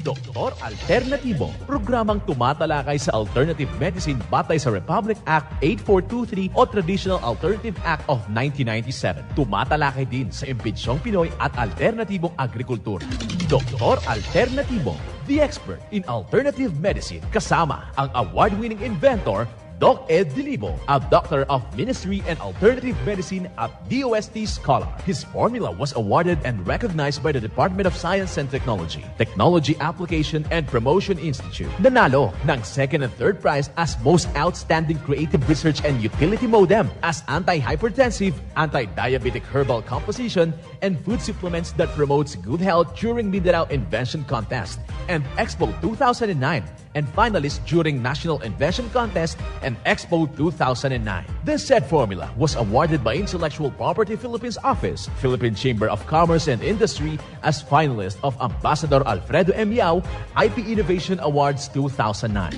Doktor Alternatibo, programang tumatalakay sa alternative medicine batay sa Republic Act 8423 o Traditional Alternative Act of 1997. Tumatalakay din sa imbitsyong Pinoy at alternatibong agrikultura. Doktor Alternatibo, the expert in alternative medicine kasama ang award-winning inventor Doc Ed Dilibo, a doctor of ministry and alternative medicine at DOST Scholar. His formula was awarded and recognized by the Department of Science and Technology, Technology Application and Promotion Institute. Nanalo ng second and third prize as Most Outstanding Creative Research and Utility Modem as anti-hypertensive, anti-diabetic herbal composition, and food supplements that promotes good health during Mindanao Invention Contest and Expo 2009 and finalist during National Invention Contest and Expo 2009. This said formula was awarded by Intellectual Property Philippines Office, Philippine Chamber of Commerce and Industry as finalist of Ambassador Alfredo M. Yao IP Innovation Awards 2009.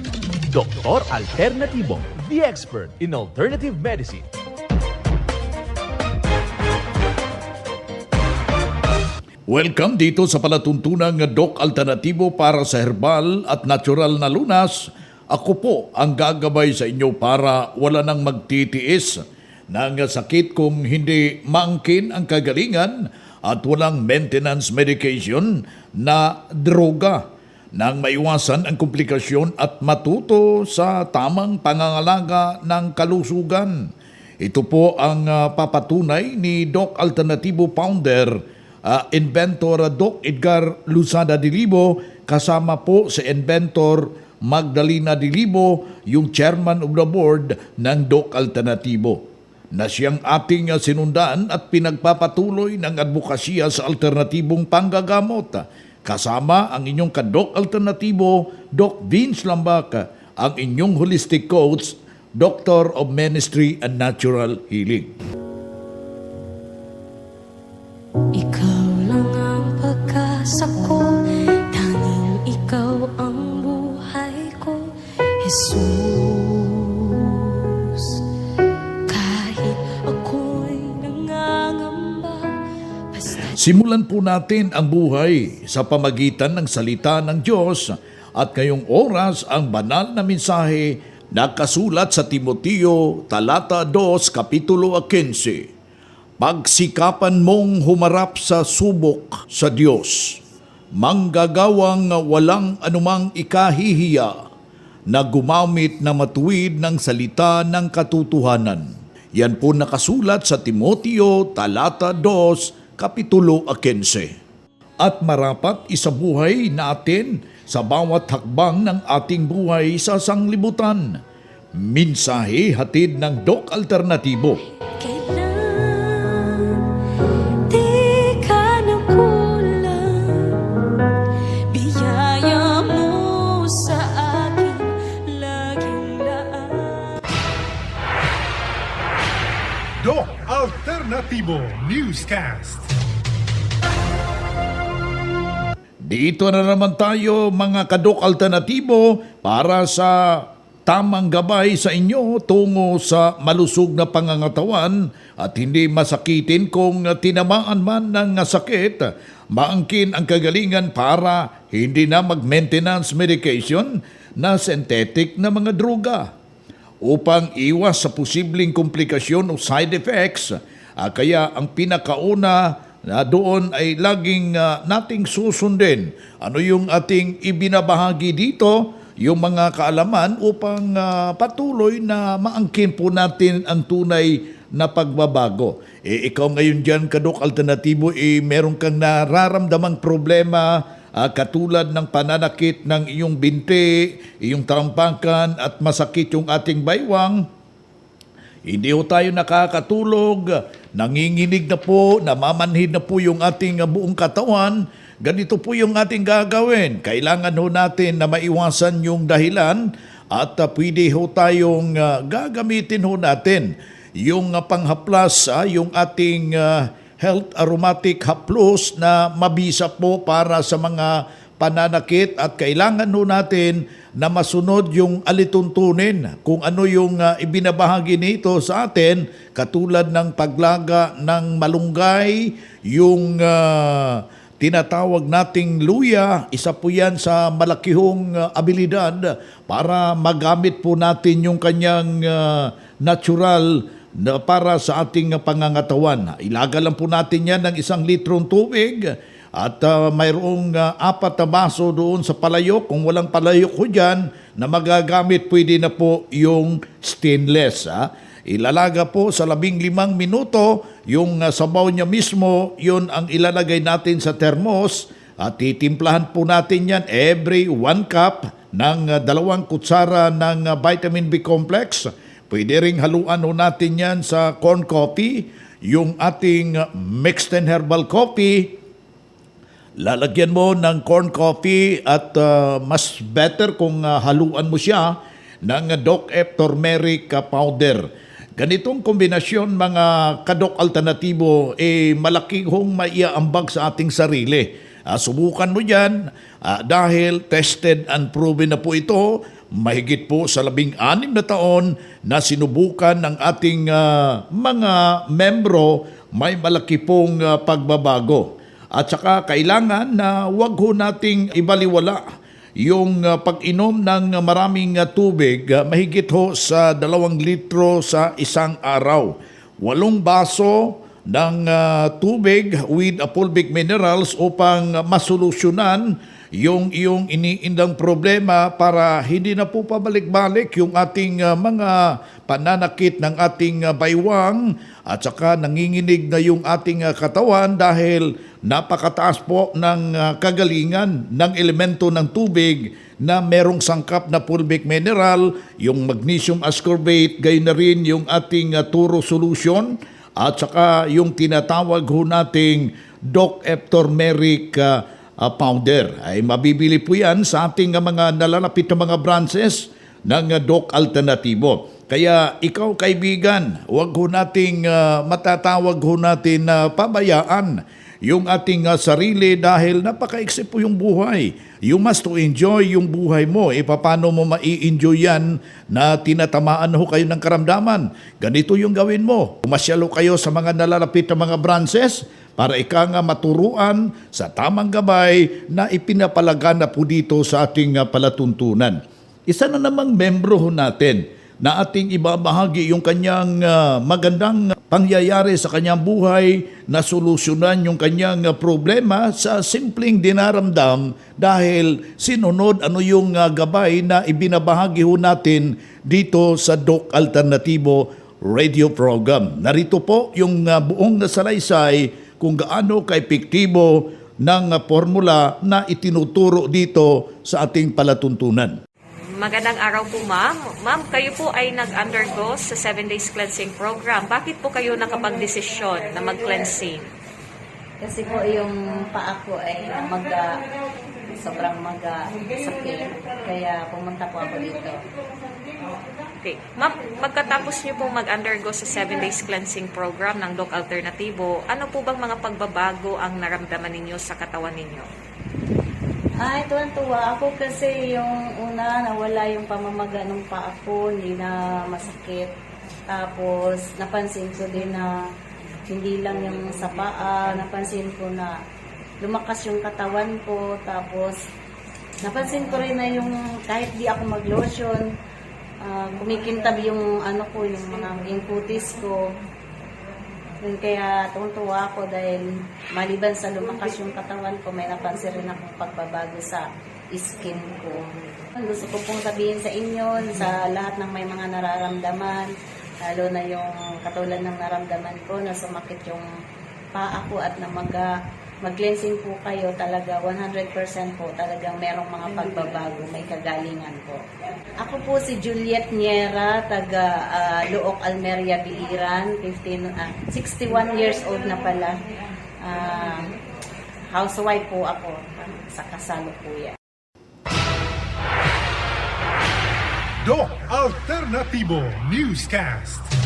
Dr. Alternativo, the expert in alternative medicine. Welcome dito sa palatuntunang Doc Alternatibo para sa herbal at natural na lunas. Ako po ang gagabay sa inyo para wala nang magtitiis ng sakit kung hindi maangkin ang kagalingan at walang maintenance medication na droga nang maiwasan ang komplikasyon at matuto sa tamang pangangalaga ng kalusugan. Ito po ang ah, papatunay ni Doc Alternativo Founder, ah, Inventor Doc Edgar Luzada Dilibo, kasama po si Inventor Magdalena Dilibo, yung Chairman of the Board ng Doc Alternativo na siyang ating sinundan at pinagpapatuloy ng advokasya sa alternatibong panggagamot. Kasama ang inyong kadok alternatibo, Doc Vince Lambak, ang inyong holistic coach, Doctor of Ministry and Natural Healing. Jesus. Kahit ako'y nangangamba Simulan po natin ang buhay sa pamagitan ng salita ng Diyos at ngayong oras ang banal na mensahe na kasulat sa Timoteo, talata 2, kapitulo 15. Pagsikapan mong humarap sa subok sa Diyos, manggagawang walang anumang ikahihiya na gumamit na matuwid ng salita ng katotohanan. Yan po nakasulat sa Timoteo, talata 2, kapitulo 15. At marapat isabuhay natin sa bawat hakbang ng ating buhay sa sanglibutan. Minsahe hatid ng Doc Alternatibo. kailan Alternativo Newscast. Dito na naman tayo mga kadok alternatibo para sa tamang gabay sa inyo tungo sa malusog na pangangatawan at hindi masakitin kung tinamaan man ng sakit. Maangkin ang kagalingan para hindi na mag-maintenance medication na synthetic na mga droga upang iwas sa posibleng komplikasyon o side effects. Ah, kaya ang pinakauna na doon ay laging ah, nating susundin. Ano yung ating ibinabahagi dito? Yung mga kaalaman upang ah, patuloy na maangkin po natin ang tunay na pagbabago. Eh, ikaw ngayon dyan, Kadok Alternatibo, eh, meron kang nararamdamang problema Ah, katulad ng pananakit ng iyong binti, iyong tampakan at masakit yung ating baywang, hindi ho tayo nakakatulog, nanginginig na po, namamanhid na po yung ating buong katawan. Ganito po yung ating gagawin. Kailangan ho natin na maiwasan yung dahilan at ah, pwede ho tayong ah, gagamitin ho natin yung ah, panghaplas, ah, yung ating ah, health aromatic haplos na mabisa po para sa mga pananakit at kailangan ho natin na masunod yung alituntunin kung ano yung ah, ibinabahagi nito sa atin katulad ng paglaga ng malunggay, yung ah, tinatawag nating luya. Isa po yan sa malakihong uh, abilidad para magamit po natin yung kanyang uh, natural na para sa ating uh, pangangatawan. Ilaga lang po natin yan ng isang litrong tubig at uh, mayroong uh, apat na baso doon sa palayok. Kung walang palayok ko dyan na magagamit, pwede na po yung stainless. Ha? Ilalaga po sa labing limang minuto, yung uh, sabaw niya mismo, yun ang ilalagay natin sa termos at titimplahan po natin yan every one cup ng uh, dalawang kutsara ng uh, vitamin B complex. Pwede ring haluan ho natin yan sa corn coffee, yung ating mixed and herbal coffee, lalagyan mo ng corn coffee at uh, mas better kung uh, haluan mo siya ng uh, Doc F turmeric uh, powder. Ganitong kombinasyon mga kadok alternatibo eh malaki hong maiaambag sa ating sarili. Ah, subukan mo yan ah, dahil tested and proven na po ito mahigit po sa labing anim na taon na sinubukan ng ating ah, mga membro may malaki pong ah, pagbabago. At saka kailangan na wag ho nating ibaliwala yung uh, pag-inom ng uh, maraming uh, tubig, uh, mahigit ho sa dalawang litro sa isang araw. Walong baso ng uh, tubig with fulvic minerals upang uh, masolusyonan yung iyong iniindang problema para hindi na po pabalik-balik yung ating uh, mga pananakit ng ating uh, baywang at saka nanginginig na yung ating uh, katawan dahil napakataas po ng uh, kagalingan ng elemento ng tubig na merong sangkap na fulvic mineral, yung magnesium ascorbate, gayon na rin yung ating uh, turo solution at saka yung tinatawag ho nating Doc F turmeric uh, uh, powder. Ay mabibili po yan sa ating uh, mga nalalapit na mga branches ng uh, Doc Alternativo. Kaya ikaw kaibigan, huwag ho nating uh, matatawag ho natin na pabayaan yung ating uh, sarili dahil napakaiksi po yung buhay. You must to enjoy yung buhay mo. E paano mo mai-enjoy yan na tinatamaan ho kayo ng karamdaman? Ganito yung gawin mo. Umasyalo kayo sa mga nalalapit na mga branches para ika nga maturuan sa tamang gabay na ipinapalaga na po dito sa ating uh, palatuntunan. Isa na namang membro ho natin na ating ibabahagi yung kanyang ah, magandang pangyayari sa kanyang buhay na solusyonan yung kanyang ah, problema sa simpleng dinaramdam dahil sinunod ano yung ah, gabay na ibinabahagi ho natin dito sa Doc Alternativo radio program. Narito po yung ah, buong nasalaysay kung gaano kaepektibo ng ah, formula na itinuturo dito sa ating palatuntunan. Magandang araw po, ma'am. Ma'am, kayo po ay nag-undergo sa 7 days cleansing program. Bakit po kayo nakapag-desisyon na mag-cleansing? Kasi po yung paa ko ay maga, sobrang maga sakit. Kaya pumunta po ako dito. Okay. Ma'am, pagkatapos niyo po mag-undergo sa 7 days cleansing program ng Doc Alternativo, ano po bang mga pagbabago ang naramdaman ninyo sa katawan ninyo? Ay, tuwan-tuwa ako kasi yung una, nawala yung pamamaga ng paa ko, hindi na masakit. Tapos, napansin ko din na hindi lang yung sa paa, napansin ko na lumakas yung katawan ko. Tapos, napansin ko rin na yung kahit di ako mag-lotion, ah, kumikintab yung ano ko, yung mga yung kutis ko. Yun kaya tuwa ako dahil maliban sa lumakas yung katawan ko, may napansin rin akong pagbabago sa skin ko. Gusto ko pong sabihin sa inyo, sa lahat ng may mga nararamdaman, lalo na yung katulad ng naramdaman ko na sumakit yung paa ko at namaga, mag-cleansing po kayo talaga 100% po talagang merong mga pagbabago, may kagalingan po. Ako po si Juliet Niera, taga ah, Luok, Almeria, Biliran, 15, ah, 61 years old na pala. Ah, housewife po ako sa kasalukuyan. Doc Alternativo Newscast.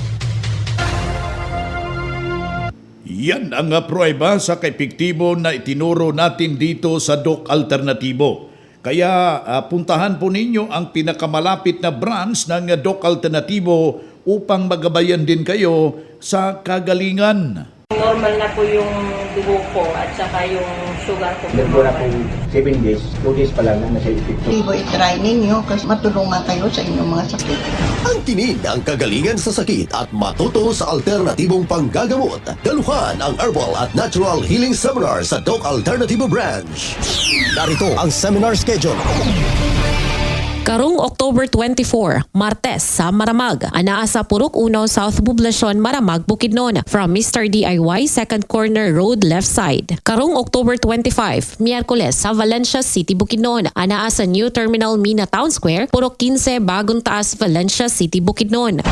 Yan ang uh, prueba sa kaepektibo na itinuro natin dito sa Doc Alternativo. Kaya ah, puntahan po ninyo ang pinakamalapit na branch ng uh, Doc Alternativo upang magabayan din kayo sa kagalingan. Normal na po yung dugo ko at saka yung sugar ko. Meron po na pong 7 days, 2 days pa lang na nasa epekto. Libo i-try ninyo kasi matulungan kayo sa inyong mga sakit. Ang tinid ang kagalingan sa sakit at matuto sa alternatibong panggagamot. Daluhan ang Herbal at Natural Healing Seminar sa Doc Alternativo Branch. Narito ang seminar schedule. Karong October 24, Martes sa Maramag, anaa sa Purok Uno, South Poblacion, Maramag, Bukidnon, from Mr. DIY, Second Corner Road, left side. Karong October 25, Miyerkules sa Valencia City, Bukidnon, anaa sa New Terminal Mina Town Square, Purok 15, Bagong Taas, Valencia City, Bukidnon.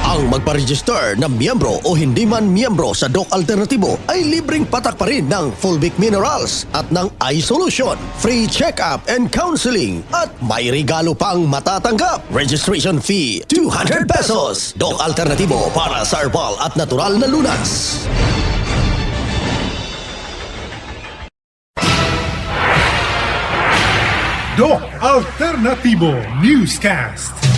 Ang magpa-register na miyembro o hindi man miyembro sa Doc Alternativo ay libreng patak pa rin ng Fulvic Minerals at ng iSolution, free check-up and counseling at may regalo pang matatanggap. Registration fee 200 pesos. Doc Alternativo para sa herbal at natural na lunas. Doc Alternativo Newscast.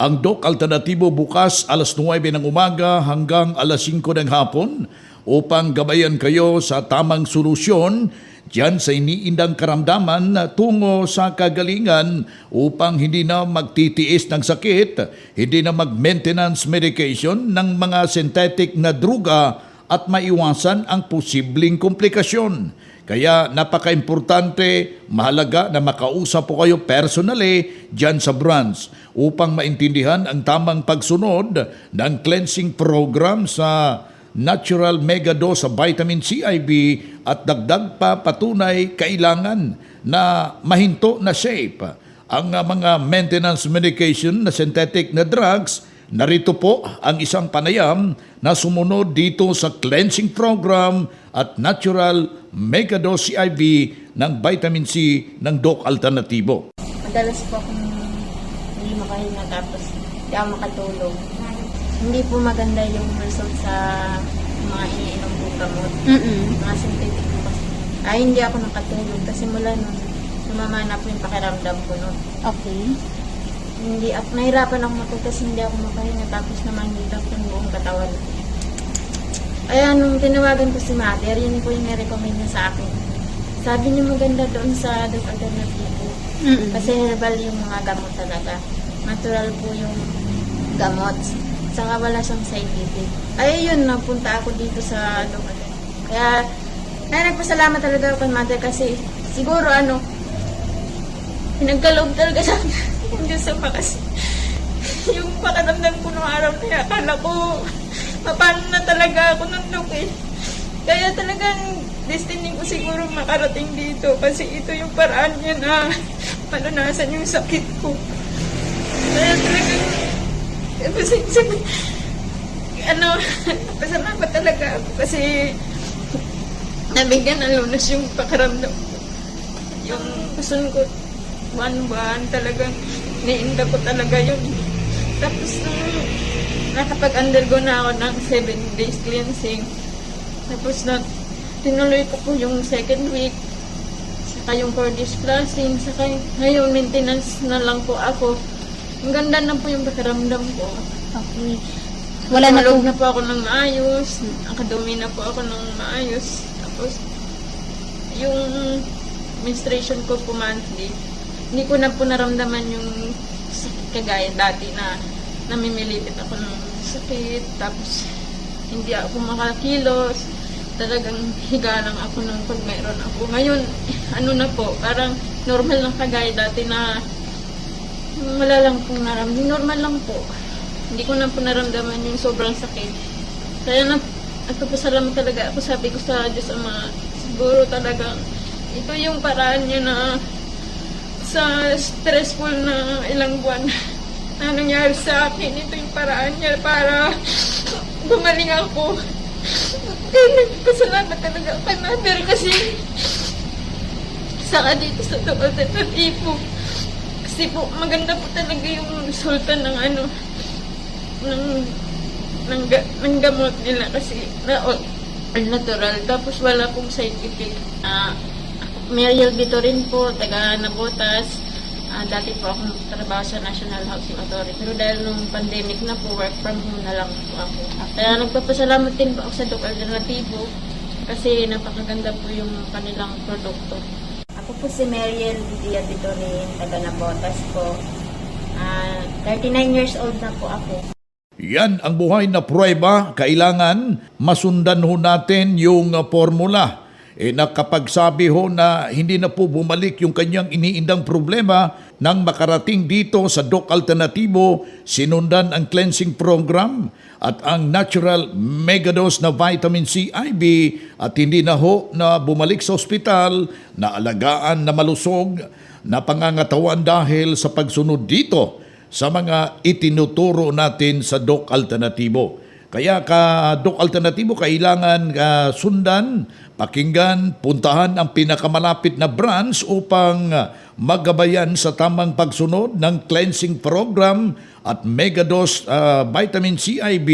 Ang Doc Alternatibo bukas alas 9 ng umaga hanggang alas 5 ng hapon upang gabayan kayo sa tamang solusyon Diyan sa iniindang karamdaman tungo sa kagalingan upang hindi na magtitiis ng sakit, hindi na mag-maintenance medication ng mga synthetic na druga at maiwasan ang posibleng komplikasyon. Kaya napaka-importante, mahalaga na makausap po kayo personally dyan sa branch upang maintindihan ang tamang pagsunod ng cleansing program sa natural mega dose sa vitamin CIB at dagdag pa patunay kailangan na mahinto na shape. Ang mga maintenance medication na synthetic na drugs, narito po ang isang panayam na sumunod dito sa cleansing program at natural mega dose CIB ng vitamin C ng Doc Alternativo. Madalas po akong hindi makahinga tapos hindi ako makatulog. Hindi po maganda yung result sa mga iniinom po gamot. Mga synthetic po kasi. Ay, hindi ako nakatulog kasi mula nun, sumama na po yung pakiramdam ko nun. Okay. Hindi ako, nahirapan ako matulog kasi hindi ako makahinga tapos namangilap yung buong katawan. Kaya nung tinawagan ko si Mother, yun po yung nirecommend niya sa akin. Sabi niya maganda doon sa Doc Alternativo. Kasi herbal yung mga gamot talaga. Natural po yung gamot. Saka wala siyang side effect. Ay, yun, napunta ako dito sa Doc Alternativo. Kaya, ay, nagpasalamat talaga ako kay Mother kasi siguro ano, pinagkaloob talaga sa akin yung Diyos sa kasi yung pakiramdam ko nung araw na yun, akala ko mapano na talaga ako ng Dok eh. Kaya talagang destiny ko siguro makarating dito kasi ito yung paraan niya na malunasan yung sakit ko. Kaya talagang kasi, sabi- ano, pasalamat talaga ako kasi nabigyan ng lunas yung pakiramdam ko. Yung gusto ko, one buwan talagang niinda ko talaga yun. Tapos nung nakapag-undergo na ako ng 7 days cleansing, tapos na tinuloy ko po yung second week, saka yung 4 days cleansing, saka ngayon maintenance na lang po ako. Ang ganda na po yung pakiramdam ko. Okay. Wala na po. Na po ako ng maayos, nakadumi na po ako ng maayos. Tapos, yung menstruation ko po monthly, hindi ko na po naramdaman yung sakit kagaya dati na namimilipit ako ng sakit, tapos hindi ako makakilos, talagang higa lang ako nung pag mayroon ako. Ngayon, ano na po, parang normal lang kagaya dati na wala lang pong naramdaman. Normal lang po. Hindi ko na po naramdaman yung sobrang sakit. Kaya na, nagpapasalamat talaga ako. Sabi ko sa Diyos Ama, siguro talagang ito yung paraan niya na sa stressful na ilang buwan na nangyari sa akin. Ito yung paraan niya para gumaling ako. Kaya nagpasalamat talaga kay Mother kasi saka dito sa Dool Alternativo. Kasi po, maganda po talaga yung resulta ng ano, ng, ng, ng gamot nila kasi na all, natural. Tapos wala pong side effect. Ah, may rin po, taga Nabotas. Ah, dati po ako nagtrabaho sa National Housing Authority. Pero dahil nung pandemic na po, work from home na lang po ako. Kaya nagpapasalamat din po ako sa Doc Alternativo kasi napakaganda po yung kanilang produkto. Ako po si Mariel Vidia Bitorin, taga Nabotas po. Ah, 39 years old na po ako. Yan ang buhay na prueba. Kailangan masundan ho natin yung uh, formula. Eh nakapagsabi ho na hindi na po bumalik yung kanyang iniindang problema nang makarating dito sa Doc Alternativo, sinundan ang cleansing program at ang natural megadose na vitamin C IV at hindi na ho na bumalik sa ospital na alagaan na malusog na pangangatawan dahil sa pagsunod dito sa mga itinuturo natin sa Doc Alternativo. Kaya ka Doc Alternativo kailangan ah, sundan, pakinggan, puntahan ang pinakamalapit na branch upang ah, magabayan sa tamang pagsunod ng cleansing program at megadose ah, vitamin C IV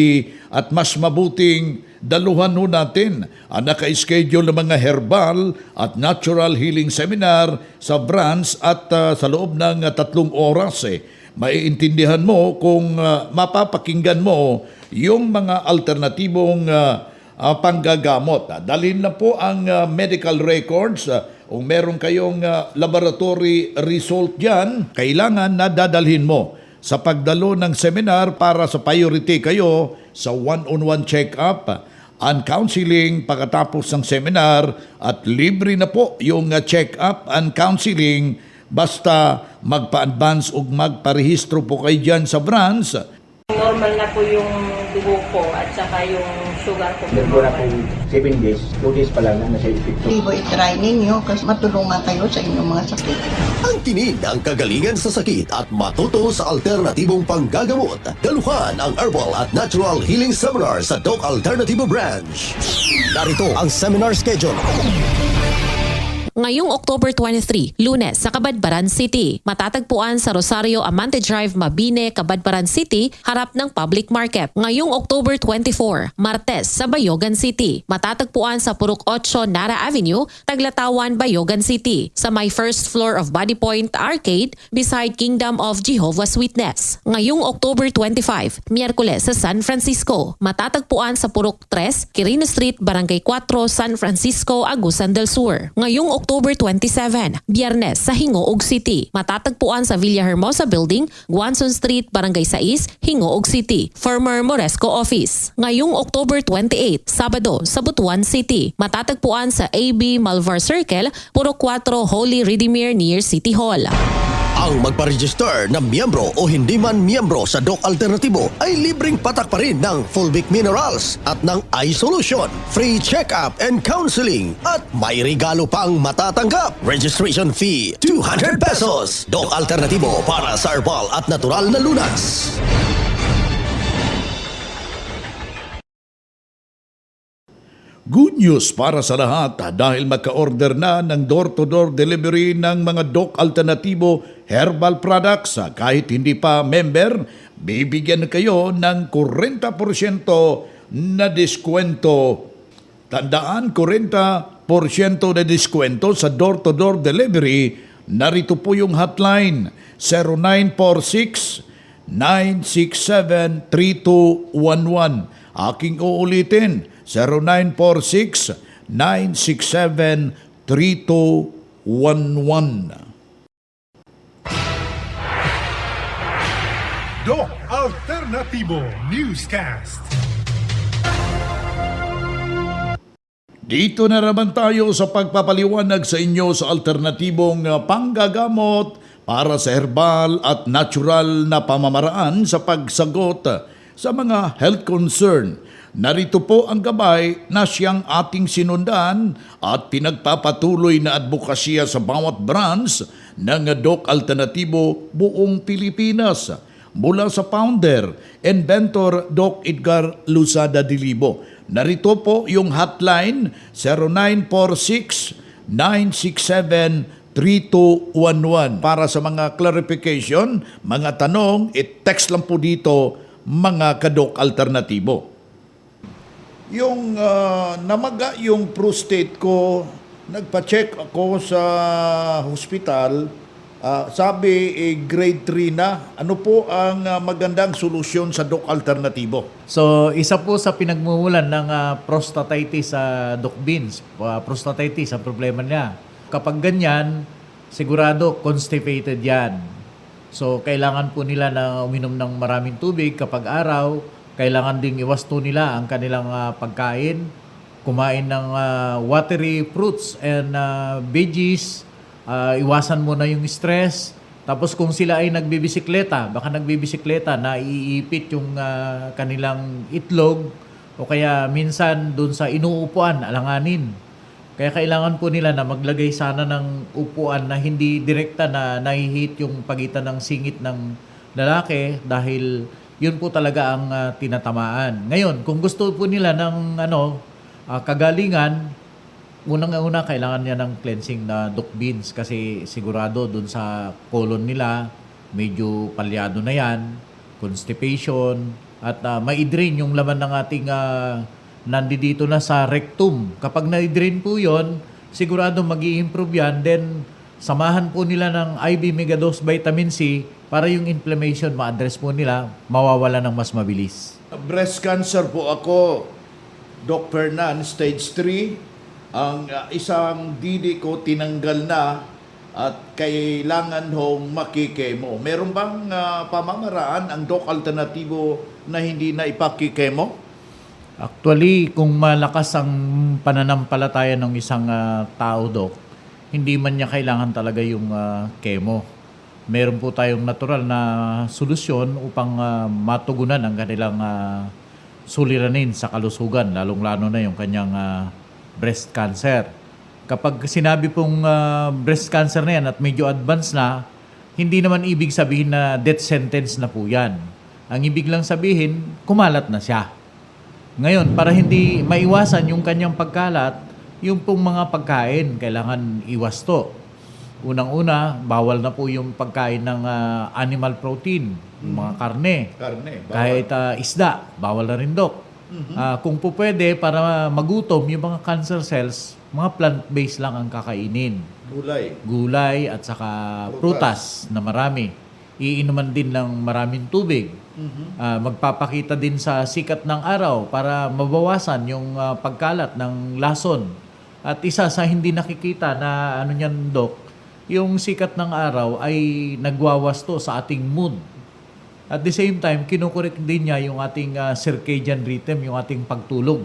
at mas mabuting daluhan ho natin ang naka-schedule ng mga herbal at natural healing seminar sa branch at ah, sa loob ng ah, tatlong oras eh maiintindihan mo kung ah, mapapakinggan mo yung mga alternatibong ah, ah, panggagamot. Dalhin na po ang ah, medical records. ah, kung meron kayong ah, laboratory result dyan, kailangan na dadalhin mo sa pagdalo ng seminar para sa priority kayo sa one-on-one check-up and counseling pagkatapos ng seminar at libre na po yung check-up and counseling basta magpa-advance o magparehistro po kayo dyan sa branch. Normal na po yung dugo ko at saka yung sugar ko. Meron po na po 7 days, 2 days pa lang na nasa epekto. Tibo, itry ninyo kasi matulungan kayo sa inyong mga sakit. Ang tinig ng kagalingan sa sakit at matuto sa alternatibong panggagamot. Daluhan ang herbal at natural healing seminar sa Doc Alternativo Branch. Narito ang seminar schedule. Ngayong October 23, Lunes sa Kabadbaran City. Matatagpuan sa Rosario Amante Drive, Mabine, Kabadbaran City, harap ng public market. Ngayong October 24, Martes sa Bayogan City. Matatagpuan sa Purok 8 Nara Avenue, Taglatawan, Bayogan City. Sa my first floor of Body Point Arcade, beside Kingdom of Jehovah's Witness. Ngayong October 25, Miyerkules sa San Francisco. Matatagpuan sa Purok 3, Quirino Street, Barangay 4, San Francisco, Agusan del Sur. Ngayong October 27, Biyernes sa Hingoog City. Matatagpuan sa Villahermosa Building, Guanzon Street, Barangay 6, Hingoog City. Former Moresco Office. Ngayong October 28, Sabado sa Butuan City. Matatagpuan sa AB Malvar Circle, Purok 4, Holy Redeemer near City Hall. Ang magparegister na miyembro o hindi man miyembro sa Doc Alternativo ay libreng patak pa rin ng Fulvic Minerals at ng iSolution, free check-up and counseling at may regalo pang matatanggap. Registration fee 200 pesos. Doc Alternativo para sa herbal at natural na lunas. Good news para sa lahat dahil maka-order na ng door-to-door delivery ng mga Doc Alternativo herbal products. Kahit hindi pa member, bibigyan kayo ng 40% na diskwento. Tandaan, 40% na diskwento sa door-to-door delivery. Narito po yung hotline 0946 967-3211. Aking uulitin, 0946-967-3211. Doc Alternativo Newscast. Dito na naman tayo sa pagpapaliwanag sa inyo sa alternatibong uh, panggagamot para sa herbal at natural na pamamaraan sa pagsagot sa mga health concern. Narito po ang gabay na siyang ating sinundan at pinagpapatuloy na advokasya sa bawat branch ng Doc Alternatibo buong Pilipinas mula sa founder, inventor Doc Edgar Lusada Dilibo. Narito po yung hotline 0946-967-3211. Para sa mga clarification, mga tanong, i-text lang po dito mga kadok alternatibo. Yung ah, namaga yung prostate ko, nagpa-check ako sa hospital Ah, sabi eh, grade 3 na. Ano po ang ah, magandang solusyon sa Doc Alternatibo? So, isa po sa pinagmumulan ng ah, prostatitis sa Doc Beans. Ah, prostatitis ang problema niya. Kapag ganyan, sigurado constipated yan. So, kailangan po nila na uminom ng maraming tubig kapag araw. Kailangan ding iwasto nila ang kanilang ah, pagkain. Kumain ng ah, watery fruits and ah, veggies. Ah, iwasan mo na yung stress. Tapos kung sila ay nagbibisikleta, baka nagbibisikleta, naiipit yung ah, kanilang itlog o kaya minsan doon sa inuupuan, alanganin. Kaya kailangan po nila na maglagay sana ng upuan na hindi direkta na nahihit yung pagitan ng singit ng lalaki dahil yun po talaga ang ah, tinatamaan. Ngayon, kung gusto po nila ng ano, ah, kagalingan, unang-una kailangan niya ng cleansing na duck beans kasi sigurado dun sa colon nila medyo palyado na yan, constipation at uh, ma-drain yung laman ng ating uh, nandito na sa rectum. Kapag na-drain po yon, sigurado mag improve yan. Then, samahan po nila ng IV Megadose Vitamin C para yung inflammation ma-address po nila, mawawala ng mas mabilis. Breast cancer po ako, Doc Fernan, stage 3. Ang ah, isang didi ko tinanggal na at kailangan hong makikemo. Meron bang ah, pamamaraan ang Doc Alternatibo na hindi na ipakikemo? Actually, kung malakas ang pananampalataya ng isang ah, tao, Dok, hindi man niya kailangan talaga yung ah, chemo. Meron po tayong natural na solusyon upang ah, matugunan ang kanilang ah, suliranin sa kalusugan, lalong-lalo na yung kanyang ah, breast cancer. Kapag sinabi pong ah, breast cancer na yan at medyo advanced na, hindi naman ibig sabihin na death sentence na po yan. Ang ibig lang sabihin, kumalat na siya. Ngayon, para hindi maiwasan yung kanyang pagkalat, yung pong mga pagkain, kailangan iwas to. Unang-una, bawal na po yung pagkain ng ah, animal protein, yung mga karne. Karne. bawal. Kahit ah, isda, bawal na rin, Dok. Ah, kung po pwede, para magutom yung mga cancer cells, mga plant-based lang ang kakainin. Gulay. Gulay at saka prutas na marami. Iinuman din ng maraming tubig. Ah, magpapakita din sa sikat ng araw para mabawasan yung ah, pagkalat ng lason. At isa sa hindi nakikita na ano niyan, Dok, yung sikat ng araw ay nagwawasto sa ating mood. At the same time, kinukorek din niya yung ating ah, circadian rhythm, yung ating pagtulog.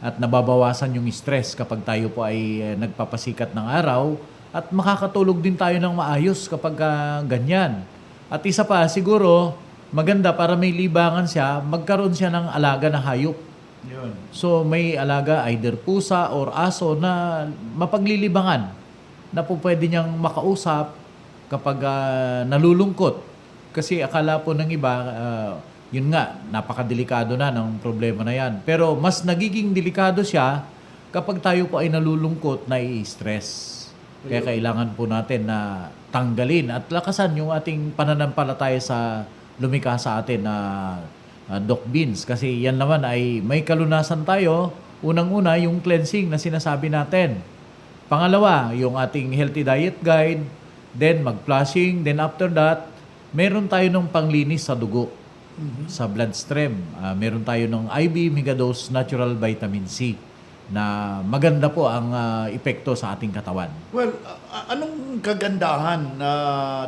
At nababawasan yung stress kapag tayo po ay eh, nagpapasikat ng araw. At makakatulog din tayo ng maayos kapag ah, ganyan. At isa pa, siguro, maganda para may libangan siya, magkaroon siya ng alaga na hayop. Yun. So may alaga either pusa or aso na mapaglilibangan na po pwede niyang makausap kapag ah, nalulungkot. Kasi akala po ng iba, ah, yun nga, napakadelikado na ng problema na yan. Pero mas nagiging delikado siya kapag tayo po ay nalulungkot, nai-stress. Kaya kailangan po natin na tanggalin at lakasan yung ating pananampalataya sa lumikha sa atin na uh, Doc Beans. Kasi yan naman ay may kalunasan tayo. Unang-una, yung cleansing na sinasabi natin. Pangalawa, yung ating healthy diet guide. Then mag-flushing. Then after that, meron tayo ng panglinis sa dugo. Sa bloodstream. Ah, meron tayo ng IV Megadose Natural Vitamin C na maganda po ang ah, epekto sa ating katawan. Well, a- anong kagandahan na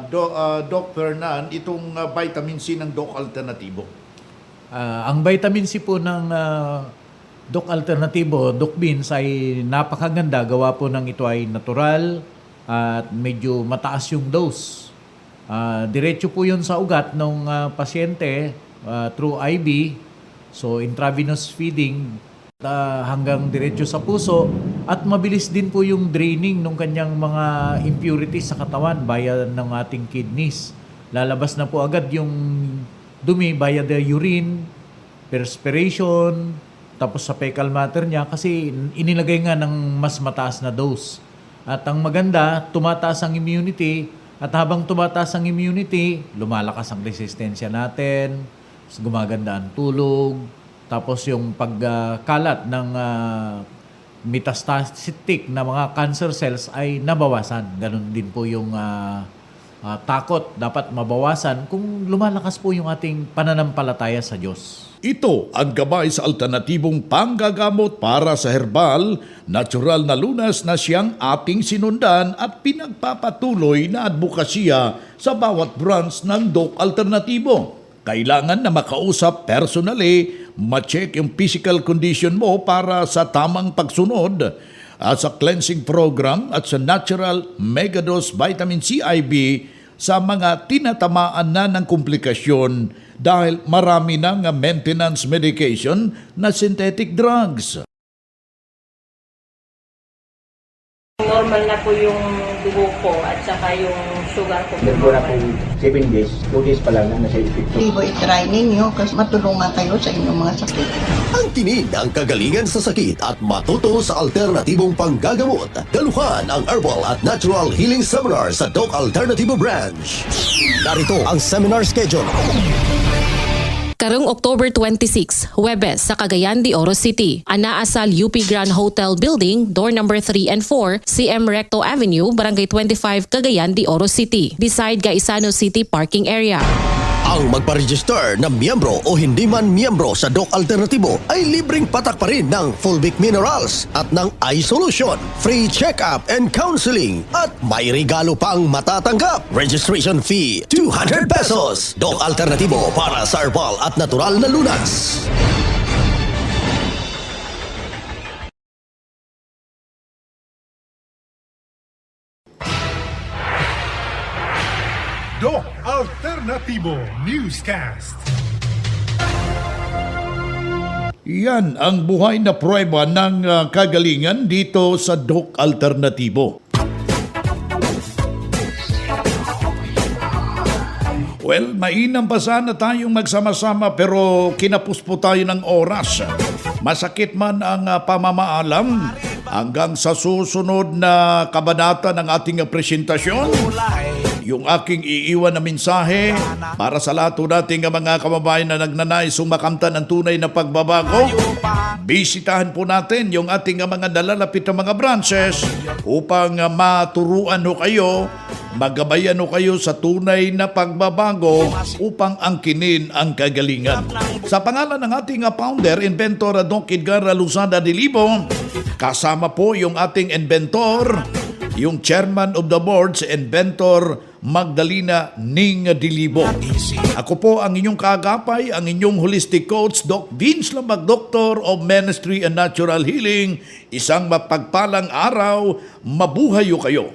do, ah, Doc Fernan itong ah, vitamin C ng Doc Alternatibo? Ah, ang vitamin C po ng ah, Doc Alternatibo, Doc Beans ay napakaganda. Gawa po ng ito ay natural at medyo mataas yung dose. Ah, diretso po yun sa ugat ng ah, pasyente ah, through IV. So intravenous feeding ah, hanggang diretso sa puso at mabilis din po yung draining ng kanyang mga impurities sa katawan via ng ating kidneys. Lalabas na po agad yung dumi via the urine, perspiration, tapos sa fecal matter niya kasi inilagay nga ng mas mataas na dose. At ang maganda, tumataas ang immunity at habang tumataas ang immunity, lumalakas ang resistensya natin, gumaganda ang tulog, tapos yung pagkalat ng ah, metastatic na mga cancer cells ay nabawasan. Ganun din po yung ah, ah, takot dapat mabawasan kung lumalakas po yung ating pananampalataya sa Diyos. Ito ang gabay sa alternatibong panggagamot para sa herbal, natural na lunas na siyang ating sinundan at pinagpapatuloy na advokasya sa bawat branch ng Doc Alternatibo. Kailangan na makausap personally, ma-check yung physical condition mo para sa tamang pagsunod at sa cleansing program at sa natural megadose vitamin C IV sa mga tinatamaan na ng komplikasyon dahil marami ng maintenance medication na synthetic drugs. Normal na po yung dugo ko at saka yung sugar ko. Meron na pong 7 days, 2 days pa lang na nasa epekto. Tibo i-try ninyo kasi matulungan kayo sa inyong mga sakit. Ang tinin ang kagalingan sa sakit at matuto sa alternatibong panggagamot. Galuhan ang Herbal at Natural Healing Seminar sa Doc Alternativo Branch. Narito ang seminar schedule. Karong October 26, Huwebes sa Cagayan de Oro City. Anaa sa UP Grand Hotel Building, door number 3 and 4, CM Recto Avenue, Barangay 25, Cagayan de Oro City. Beside Gaisano City Parking Area. Ang magpa-register na miyembro o hindi man miyembro sa Doc Alternatibo ay libreng patak pa rin ng Fulvic Minerals at ng iSolution, free check-up and counseling at may regalo pang matatanggap. Registration fee 200 pesos. Doc Alternatibo para sa herbal at natural na lunas. Alternativo Newscast. Yan ang buhay na prueba ng ah, kagalingan dito sa Doc Alternatibo. Well, mainam pa sana tayong magsama-sama pero kinapos po tayo ng oras. Masakit man ang ah, pamamaalam hanggang sa susunod na kabanata ng ating presentasyon. Yung aking iiwan na mensahe para sa lahat po nating mga kababayan na nagnanais sumakamtan ng tunay na pagbabago. Bisitahan po natin yung ating mga nalalapit na mga branches upang ah, maturuan ho kayo, magabayan ho kayo sa tunay na pagbabago upang angkinin ang kagalingan. Sa pangalan ng ating ah, founder, inventor ah, Don Kidgar Luzada de Libo, kasama po yung ating inventor, yung chairman of the board, si inventor Magdalena Ning Dilibo. Ako po ang inyong kaagapay, ang inyong holistic coach, Doc Vince Lamag, Doctor of Ministry and Natural Healing. Isang mapagpalang araw, mabuhayo kayo.